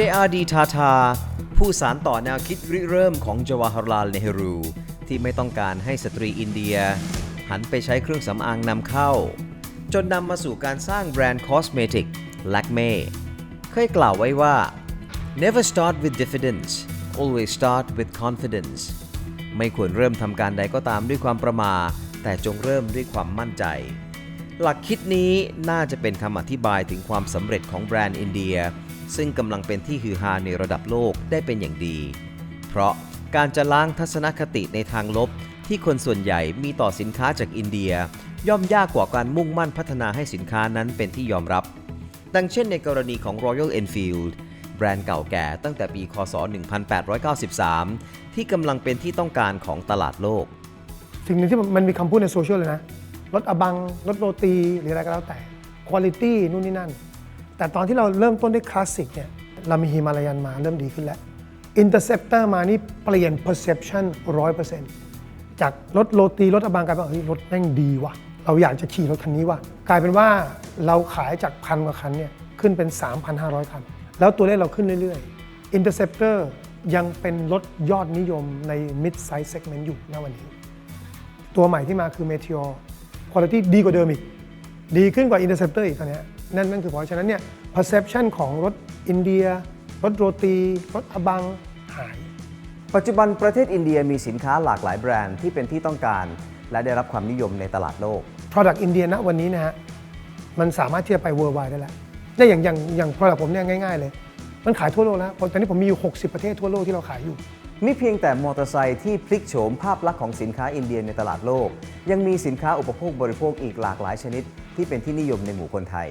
JRD Tata ผู้สารต่อแนวคิดริเริ่มของจวาฮารลาลเนฮรู ที่ไม่ต้องการให้สตรีอินเดีย หันไปใช้เครื่องสำอางนำเข้า จนนำมาสู่การสร้างแบรนด์คอสเมติก Lakme เคยกล่าวไว้ว่า never start with diffidence always start with confidence ไม่ควรเริ่มทำการใดก็ตามด้วยความประมาทแต่จงเริ่มด้วยความมั่นใจ หลักคิดนี้น่าจะเป็นคำอธิบายถึงความสำเร็จของแบรนด์อินเดีย ซึ่งกำลังเป็นที่ฮือฮาในระดับโลกได้เป็นอย่างดี เพราะการจะล้างทัศนคติในทางลบ ที่คนส่วนใหญ่มีต่อสินค้าจากอินเดีย ย่อมยากกว่าการมุ่งมั่นพัฒนาให้สินค้านั้นเป็นที่ยอมรับ ดังเช่นในกรณีของ Royal Enfield แบรนด์เก่าแก่ตั้งแต่ปี คศ 1893 ที่กำลังเป็นที่ต้องการของตลาดโลก สิ่งหนึ่งที่มันมีคำพูดในโซเชียลเลยนะ รถอบัง รถโรตี หรืออะไรก็แล้วแต่คุณภาพนู่นนี่นั่น แต่ตอนที่เราเริ่มต้นด้วยคลาสสิกเนี่ยเรามีฮิมาลายันมาเริ่มดีขึ้นแล้ว Interceptor มานี่เปลี่ยน perception 100%จากรถโรตีรถอบังกลายเป็นเฮ้ยรถแม่งดีว่ะ เราอยากจะขี่รถคันนี้ว่ะ กลายเป็นว่าเราขายจากพันกว่าคันเนี่ยขึ้นเป็น 3,500 คัน แล้วตัวเลขเราขึ้นเรื่อยๆ Interceptor ยังเป็นรถยอดนิยมใน mid size segment อยู่ณวันนี้ ตัวใหม่ที่มาคือ Meteor Quality ดีกว่าเดิมอีก ดีขึ้นกว่า Interceptor อีกตอนเนี้ย นั่นนั่นคือเพราะฉะนั้นเนี่ย perception ของรถอินเดีย รถโรตี รถอบังหาย ปัจจุบันประเทศอินเดียมีสินค้าหลากหลายแบรนด์ที่เป็นที่ต้องการ และได้รับความนิยมในตลาดโลก Product อินเดียณวันนี้นะฮะมันสามารถที่จะไป worldwide ได้แล้วเนี่ยอย่างอย่างอย่าง Product ผมเนี่ยง่าย ๆ เลย มันขายทั่วโลกแล้วตอนนี้ผมมีอยู่ 60 ประเทศทั่วโลกที่เราขายอยู่ไม่เพียงแต่มอเตอร์ไซค์ที่พลิกโฉมภาพลักษณ์ของสินค้าอินเดียในตลาดโลก ยังมีสินค้าอุปโภคบริโภคอีกหลากหลายชนิด ที่เป็นที่นิยมในหมู่คนไทย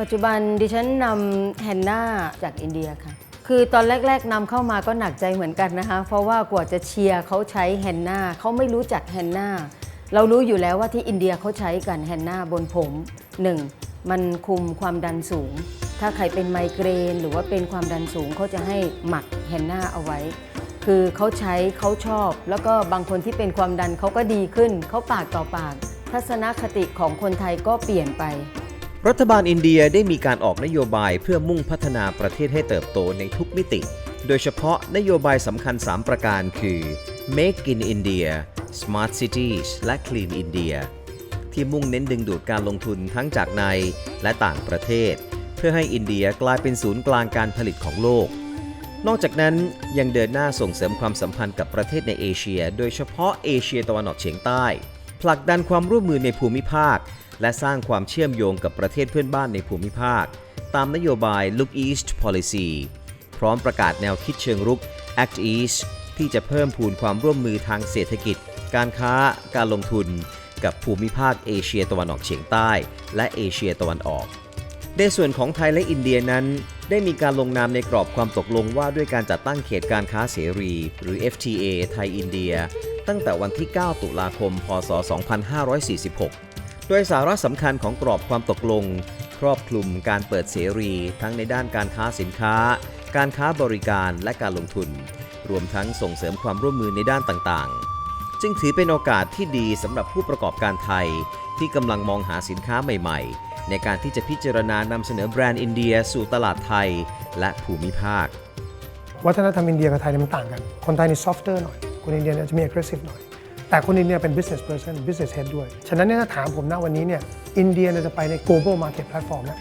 ปัจจุบันดิฉันนำแฮนนาจากอินเดียค่ะ คือตอนแรก ๆนำเข้ามาก็หนักใจเหมือนกันนะคะ เพราะว่ากว่าจะเชียร์เขาใช้แฮนนาเขาไม่รู้จักแฮนนาเรารู้อยู่แล้วว่าที่อินเดียเขาใช้กันแฮนนาบนผม 1. มันคุมความดันสูง ถ้าใครเป็นไมเกรน หรือว่าเป็นความดันสูงเขาจะให้หมักแฮนนาเอาไว้ คือเขาใช้เขาชอบ แล้วก็บางคนที่เป็นความดันเขาก็ดีขึ้นเขาปากต่อปาก ทัศนคติของคนไทยก็เปลี่ยนไป รัฐบาลอินเดียได้มีการออกนโยบายเพื่อมุ่งพัฒนาประเทศให้เติบโตในทุกมิติ โดยเฉพาะนโยบายสำคัญ 3 ประการคือ Make in India Smart Cities และ Clean India ที่มุ่งเน้นดึงดูดการลงทุนทั้งจากในและต่างประเทศ เพื่อให้อินเดียกลายเป็นศูนย์กลางการผลิตของโลก นอกจากนั้นยังเดินหน้าส่งเสริมความสัมพันธ์กับประเทศในเอเชีย โดยเฉพาะเอเชียตะวันออกเฉียงใต้ ผลักดันความร่วมมือในภูมิภาค และสร้างความเชื่อมโยงกับประเทศเพื่อนบ้านในภูมิภาค ตามนโยบาย Look East Policy พร้อมประกาศแนวคิดเชิงรุก Act East ที่จะเพิ่มพูนความร่วมมือทางเศรษฐกิจ การค้า การลงทุน กับภูมิภาคเอเชียตะวันออกเฉียงใต้ และเอเชียตะวันออก ในส่วนของไทยและอินเดียนั้น ได้มีการลงนามในกรอบความตกลงว่าด้วยการจัดตั้งเขตการค้าเสรี หรือ FTA ไทยอินเดีย ตั้งแต่วันที่ 9 ตุลาคม พศ 2546 โดยสาระสำคัญของกรอบความตกลง ครอบคลุมการเปิดเสรี ทั้งในด้านการค้าสินค้า การค้าบริการและการลงทุน รวมทั้งส่งเสริมความร่วมมือในด้านต่างๆ จึงถือเป็นโอกาสที่ดีสำหรับผู้ประกอบการไทย ที่กำลังมองหาสินค้าใหม่ๆ ในการที่จะพิจารณานำเสนอแบรนด์อินเดียสู่ตลาดไทยและภูมิภาค วัฒนธรรมอินเดียกับไทยมันต่างกัน คนไทยนี่ softer หน่อย คนอินเดียเนี่ยจะมี aggressive หน่อย แต่คนอินเดียเป็น business person business head ด้วย ฉะนั้นเนี่ยถ้าถามผมนะวันนี้เนี่ยอินเดียเนี่ยจะไปใน global market platform แล้ว